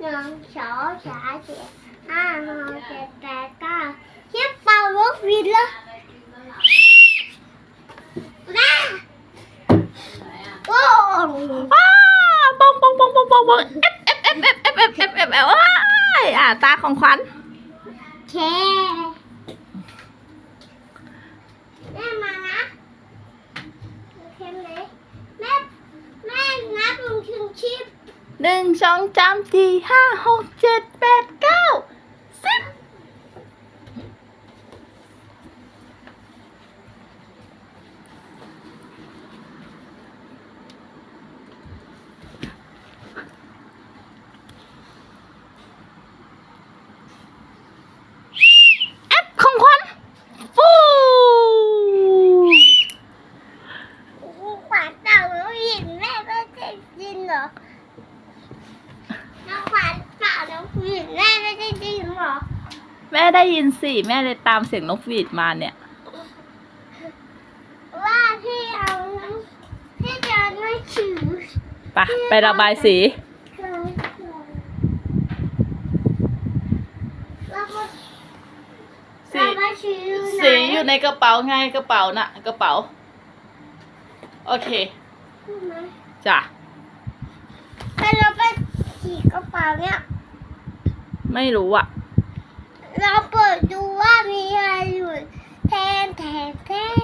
หนึ่งสองสามสี่ห้าหกเจ็ดแปดเก้าเทียบเป่าลูกวินเลยแม่โอ้อ้าปองปองปองปองปองปองเอฟเอฟเอฟเอฟเอฟเอฟเอฟเอฟเอฟอ่าตาของขวัญแชแม่มานะโอเคไหมแม่แม่นับลงถึงชิป หนึ่งสองสามสี่ห้าหกเจ็ดแปดเก้าสิบแอปของขวัญฟูขวานเต่าแล้วหินแม่ไม่ได้ยินเหรอ น้องขวานเต่าแล้วหินแม่ไม่ได้ยินเหรอแม่ได้ยินสิแม่เลยตามเสียงนกหวีดมาเนี่ย ว่าพี่เอาน้ำพี่จะไม่ถือไปะไประบายสีคือแล้วก็สีเราไม่ถือไหนสีอยู่ในกระเป๋าไงกระเป๋าน่ะ กระเป๋า โอเคใช่ไหมจ้ะแต่เราไป ฉีกกระเป๋าเนี่ยไม่รู้อะเราเปิดดูว่ามีอะไรอยู่แทนแทนแทน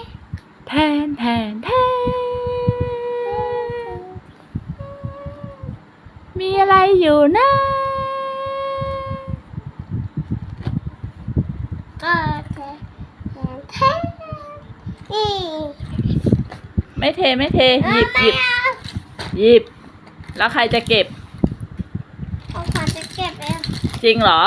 แทนแทนแทนมีอะไรอยู่นะก็แทนแทนแทนนี่ไม่เทไม่เทหยิบหไม่ยิบเอาหยิบ แล้วใครจะเก็บเอาขวาน จะเก็บเองจริงเหรอ